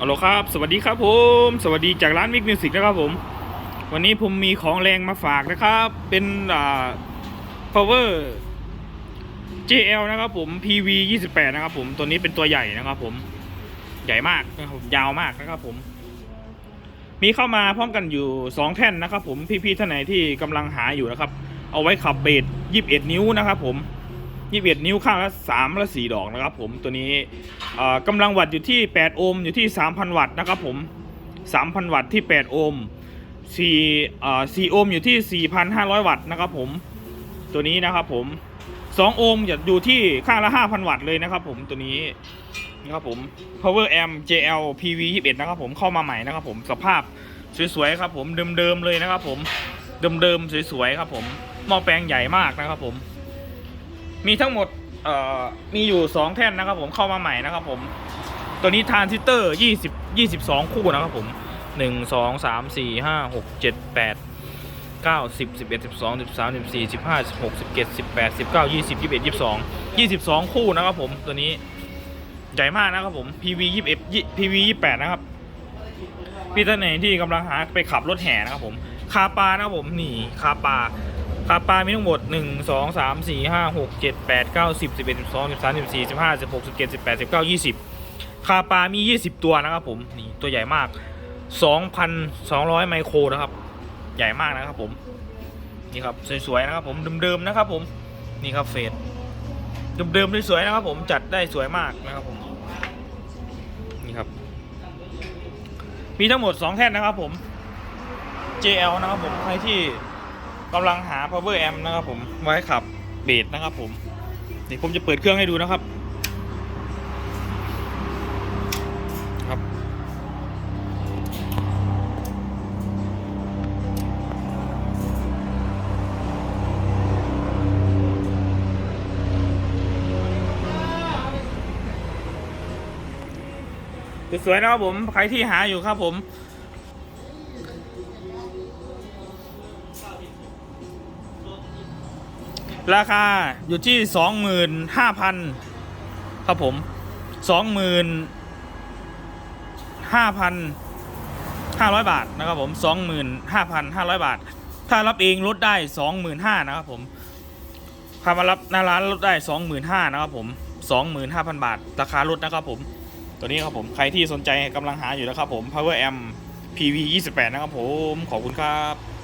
ฮัลโหลครับ สวัสดีครับผม สวัสดีจากร้านมิกมิวสิกนะครับผม วันนี้ผมมีของแรงมาฝากนะครับ เป็นอ่า power JL นะครับผม PV 28นะครับผม ตัวนี้เป็นตัวใหญ่นะครับผม ใหญ่มากนะครับผมยาวมากนะครับผม มีเข้ามาพร้อมกันอยู่ 2 แท่นนะครับผม พี่ๆท่านไหนที่กำลังหาอยู่นะครับ เอาไว้ขับเบส21 นิ้วนะครับผม 21นิ้วข้างละ3ละ4ดอกนะครับผมตัวนี้เอ่อกำลังวัตต์อยู่ที่8โอห์มอยู่ที่3,000วัตต์นะครับผม3,000วัตต์ที่8โอห์ม4เอ่อ4โอห์มอยู่ที่4,500วัตต์นะครับผมตัวนี้นะครับผม2โอห์มจะอยู่ที่ข้างละ5,000วัตต์เลยนะครับผมตัวนี้นะครับผม power amp JL PV 21นะครับผมเข้ามาใหม่นะครับผมสภาพสวยๆครับผมเดิมๆเลยนะครับผมเดิมๆสวยๆครับผมหม้อแปลงใหญ่มากนะครับผม มีทั้งหมดเอ่อมีอยู่ 2 แท่นนะครับผมเข้ามาใหม่นะครับผม ตัวนี้ทรานซิสเตอร์20 22 คู่นะครับผม 1 2 3 4 5 6 7 8 9 10 11 12 13 14 15 16 17 18 19 20 21 22 22 คู่นะครับผมตัวนี้ใหญ่มากนะครับผม PV 21 PV 28 นะครับพี่ท่านไหนที่กำลังหาไปขับรถแห่นะครับผม คาปานะครับผมนี่คาปา คาปามีทั้งหมด 1 2 3 4 5 6 7 8 9 10 11 12 13 14 15 16 17 18 19 20 คาปามี 20 ตัวนะครับผม นี่ตัวใหญ่มาก 2,200 ไมโครนะครับ ใหญ่มากนะครับผม นี่ครับสวยๆนะครับผมเดิมๆนะครับผม นี่ครับเฟสเดิมๆสวยๆนะครับผมจัดได้สวยมากนะครับผม นี่ครับ มีทั้งหมด 2 แท่นนะครับผม JL นะครับผมใครที่ กำลังหา power amp นะครับผมไว้ขับเบสนะครับผมเดี๋ยวผมจะเปิดเครื่องให้ดูนะครับ ครับ สวยๆนะครับผมใครที่หาอยู่ครับผม ราคาอยู่ที่สองหมื่นห้าพันครับผมสองหมื่นห้าพันห้าร้อยบาทนะครับผมสองหมื่นห้าพันห้าร้อยบาท ถ้ารับเองลดได้สองหมื่นห้านะครับผมถ้ามารับหน้าร้านลดได้สองหมื่นห้านะครับผมสองหมื่นห้าพันบาท ราคาลดนะครับผมตัวนี้ครับผมใครที่สนใจกำลังหาอยู่นะครับผม power amp PV 28 นะครับผม ขอบคุณครับ